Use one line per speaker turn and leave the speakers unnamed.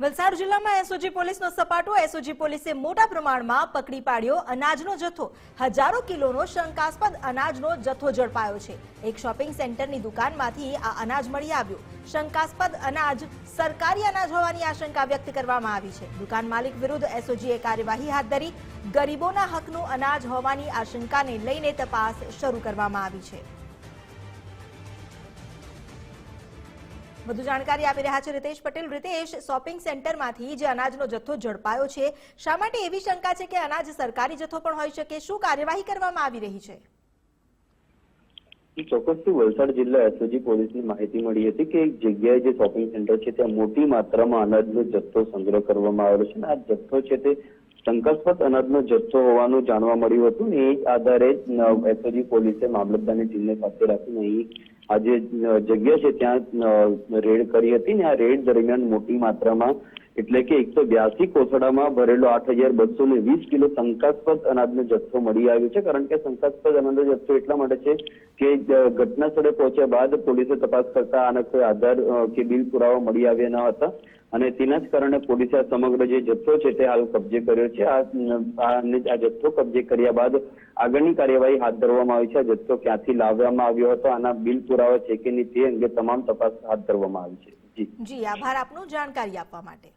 વલસાડ જિલ્લામાં એસઓજી પોલીસનો સપાટો. એસઓજી પોલીસે મોટા પ્રમાણમાં પકડી પાડ્યો અનાજનો જથ્થો. હજારો કિલોનો શંકાસ્પદ અનાજનો જથ્થો ઝડપાયો છે. એક શોપિંગ સેન્ટરની દુકાનમાંથી આ અનાજ મળી આવ્યું. શંકાસ્પદ અનાજ સરકારી અનાજ હોવાની આશંકા વ્યક્ત કરવામાં આવી છે. દુકાન માલિક વિરુદ્ધ એસઓજીએ કાર્યવાહી હાથ ધરી ગરીબોના હકનું અનાજ હોવાની આશંકાને લઈને તપાસ શરૂ કરવામાં આવી છે. વધુ જાણકારી આપી રહ્યા છે રીતેશ પટેલ. રીતેશ શોપિંગ સેન્ટરમાંથી જે અનાજનો જથ્થો ઝડપાયો છે, શા માટે એવી શંકા છે કે અનાજ સરકારી જથ્થો પણ હોઈ શકે? શું કાર્યવાહી કરવામાં આવી રહી છે?
ચોક્કસથી વલસાડ જિલ્લા એસઓજી પોલીસની માહિતી મળી હતી કે એક જગ્યાએ જે શોપિંગ સેન્ટર છે, ત્યાં મોટી માત્રામાં અનાજનો જથ્થો સંગ્રહ કરવામાં આવેલો છે આ જથ્થો છે તે શંકાસ્પદ અનાજનો જથ્થો હોવાનું જાણવા મળ્યું હતું ને એ જ આધારે એસઓજી પોલીસે મામલતદારની ટીમને સાથે રાખીને અહીં આ જે જગ્યા છે ત્યાં રેડ કરી હતી ને આ રેડ દરમિયાન મોટી માત્રામાં એટલે કે એકસો બ્યાસી કોથળામાં ભરેલો આઠ હજાર બસો ને વીસ કિલો શંકાસ્પદ અનાજનો જથ્થો મળી આવ્યો છે. કારણ કે શંકાસ્પદ અનાજનો જથ્થો એટલા માટે છે કે ઘટના સ્થળે પહોંચ્યા બાદ પોલીસે તપાસ કરતા આના કોઈ આધાર કે બિલ પુરાવા મળી આવ્યા ન હતા. અને તેના જ કારણે પોલીસે આ સમગ્ર જે જથ્થો છે તે હાલ કબજે કર્યો છે. આ જથ્થો કબજે કર્યા બાદ આગળની કાર્યવાહી હાથ ધરવામાં આવી છે. આ જથ્થો ક્યાંથી લાવવામાં આવ્યો હતો, આના બિલ પુરાવા છે કે નહીં તે અંગે તમામ તપાસ હાથ ધરવામાં આવી છે.
જી, આભાર આપનો. જાણકારી આપવા માટે.